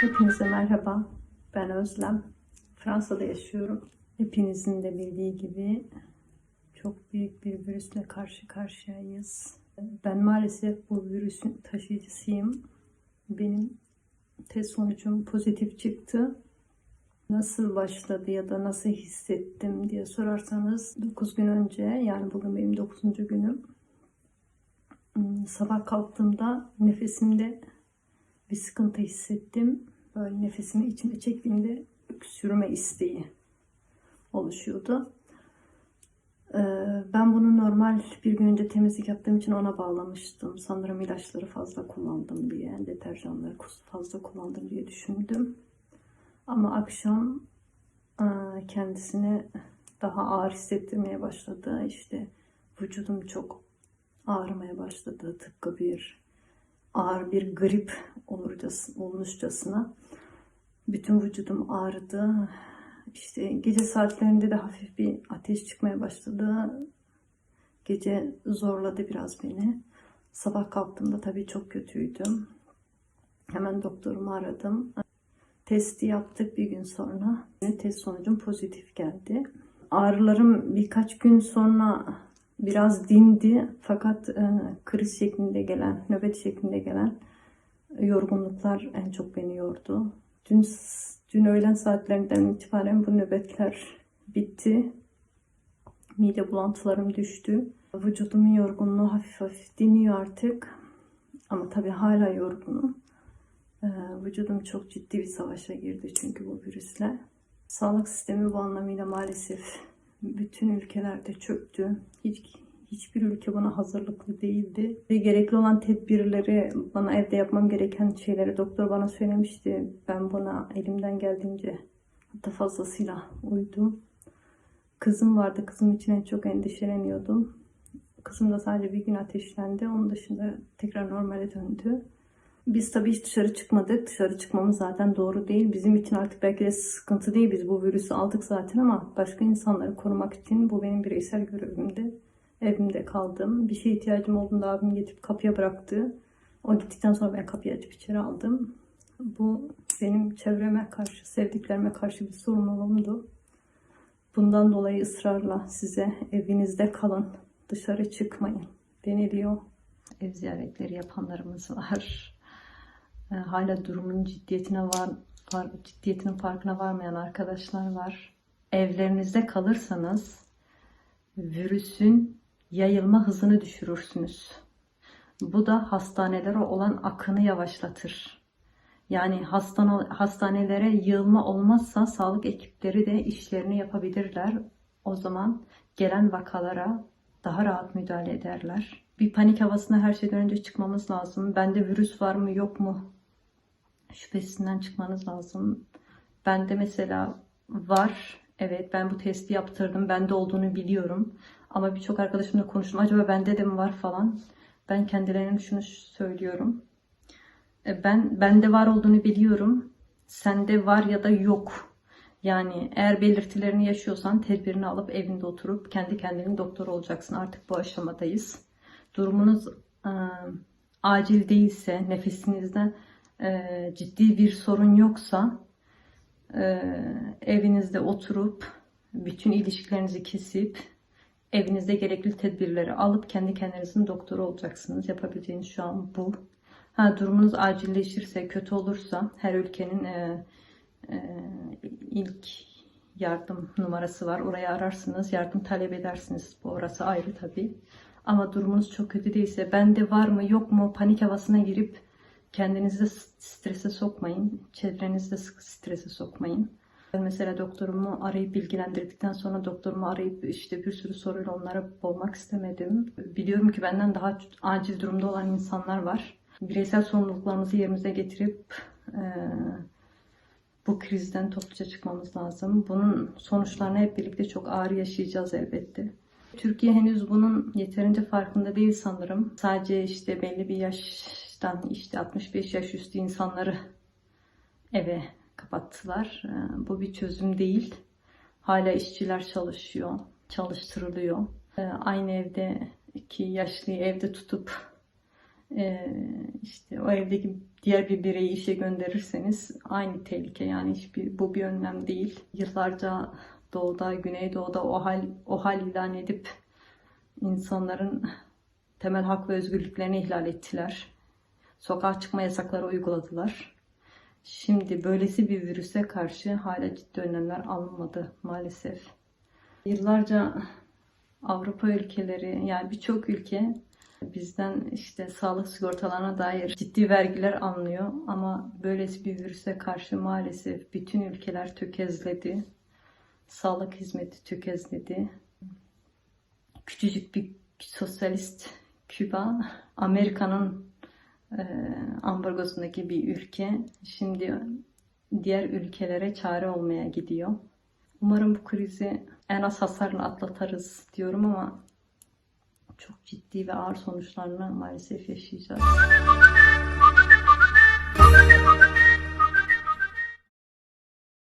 Hepinize merhaba. Ben Özlem. Fransa'da yaşıyorum. Hepinizin de bildiği gibi çok büyük bir virüsle karşı karşıyayız. Ben maalesef bu virüsün taşıyıcısıyım. Benim test sonucum pozitif çıktı. Nasıl başladı ya da nasıl hissettim diye sorarsanız 9 gün önce yani bugün benim 9. günüm. Hmm, Sabah kalktığımda nefesimde bir sıkıntı hissettim. Böyle nefesimi içine çektiğimde öksürme isteği oluşuyordu. Ee, Ben bunu normal bir gün önce temizlik yaptığım için ona bağlamıştım. Sanırım ilaçları fazla kullandım diye, deterjanları fazla kullandım diye düşündüm. Ama akşam e, kendisini daha ağır hissettirmeye başladı. İşte vücudum çok ağrımaya başladı. Tıpkı bir ağır bir grip olurcasına, olmuşçasına. Bütün vücudum ağrıdı. İşte gece saatlerinde de hafif bir ateş çıkmaya başladı. Gece zorladı biraz beni. Sabah kalktığımda tabii çok kötüydüm. Hemen doktorumu aradım. Testi yaptık bir gün sonra. Test sonucum pozitif geldi. Ağrılarım birkaç gün sonra biraz dindi fakat e, kriz şeklinde gelen, nöbet şeklinde gelen yorgunluklar en çok beni yordu. Dün dün öğlen saatlerinden itibaren bu nöbetler bitti. Mide bulantılarım düştü. Vücudumun yorgunluğu hafif hafif diniyor artık. Ama tabii hala yorgunum. Ee, Vücudum çok ciddi bir savaşa girdi çünkü bu virüsle. Sağlık sistemi bu anlamıyla maalesef bütün ülkelerde çöktü. Hiç hiçbir ülke buna hazırlıklı değildi. Ve gerekli olan tedbirleri, bana evde yapmam gereken şeyleri doktor bana söylemişti. Ben buna elimden geldiğince hatta fazlasıyla uydum. Kızım vardı. Kızım için en çok endişeleniyordum. Kızım da sadece bir gün ateşlendi. Onun dışında tekrar normale döndü. Biz tabii hiç dışarı çıkmadık. Dışarı çıkmamız zaten doğru değil. Bizim için artık belki de sıkıntı değil. Biz bu virüsü aldık zaten ama başka insanları korumak için bu benim bireysel görevimdi. Evimde kaldım. Bir şeye ihtiyacım olduğunda abim getirip kapıya bıraktı. O gittikten sonra ben kapıyı açıp içeri aldım. Bu benim çevreme karşı, sevdiklerime karşı bir sorumluluğumdu. Bundan dolayı ısrarla size evinizde kalın, dışarı çıkmayın deniliyor. Ev ziyaretleri yapanlarımız var. E, hala durumun ciddiyetine var, var ciddiyetinin farkına varmayan arkadaşlar var. Evlerinizde kalırsanız virüsün yayılma hızını düşürürsünüz. Bu da hastanelere olan akını yavaşlatır. Yani hastane, hastanelere yığılma olmazsa sağlık ekipleri de işlerini yapabilirler. O zaman gelen vakalara daha rahat müdahale ederler. Bir panik havasına her şeyden önce çıkmamız lazım. Bende virüs var mı yok mu şüphesinden çıkmanız lazım. Bende mesela var. Evet ben bu testi yaptırdım. Bende olduğunu biliyorum. Ama birçok arkadaşımla konuştum. Acaba bende de mi var falan. Ben kendilerine şunu söylüyorum. E, Ben bende var olduğunu biliyorum. Sende var ya da yok. Yani eğer belirtilerini yaşıyorsan tedbirini alıp evinde oturup kendi kendinin doktor olacaksın. Artık bu aşamadayız. Durumunuz e, acil değilse, nefesinizde e, ciddi bir sorun yoksa e, evinizde oturup bütün ilişkilerinizi kesip evinizde gerekli tedbirleri alıp kendi kendinizin doktoru olacaksınız. Yapabileceğiniz şu an bu. Ha, durumunuz acilleşirse, kötü olursa her ülkenin e, e, ilk yardım numarası var. Oraya ararsınız, yardım talep edersiniz. Bu orası ayrı tabii. Ama durumunuz çok kötü değilse, bende var mı yok mu panik havasına girip kendinizi strese sokmayın. Çevrenizi de strese sokmayın. Mesela doktorumu arayıp bilgilendirdikten sonra doktorumu arayıp işte bir sürü soruyla onlara boğmak istemedim. Biliyorum ki benden daha acil durumda olan insanlar var. Bireysel sorumluluklarımızı yerimize getirip e, bu krizden topluca çıkmamız lazım. Bunun sonuçlarını hep birlikte çok ağır yaşayacağız elbette. Türkiye henüz bunun yeterince farkında değil sanırım. Sadece işte belli bir yaştan işte 65 yaş üstü insanları eve kapattılar. Ee, Bu bir çözüm değil. Hala işçiler çalışıyor, çalıştırılıyor. Ee, Aynı evde iki yaşlıyı evde tutup e, işte o evdeki diğer bir bireyi işe gönderirseniz aynı tehlike yani hiçbir bu bir önlem değil. Yıllarca doğuda, güneydoğuda o hal o hal ilan edip insanların temel hak ve özgürlüklerini ihlal ettiler. Sokağa çıkma yasakları uyguladılar. Şimdi böylesi bir virüse karşı hala ciddi önlemler alınmadı maalesef. Yıllarca Avrupa ülkeleri yani birçok ülke bizden işte sağlık sigortalarına dair ciddi vergiler alınıyor ama böylesi bir virüse karşı maalesef bütün ülkeler tökezledi. Sağlık hizmeti tökezledi. Küçücük bir sosyalist Küba, Amerika'nın e, ambargosundaki bir ülke şimdi diğer ülkelere çare olmaya gidiyor. Umarım bu krizi en az hasarla atlatarız diyorum ama çok ciddi ve ağır sonuçlarını maalesef yaşayacağız.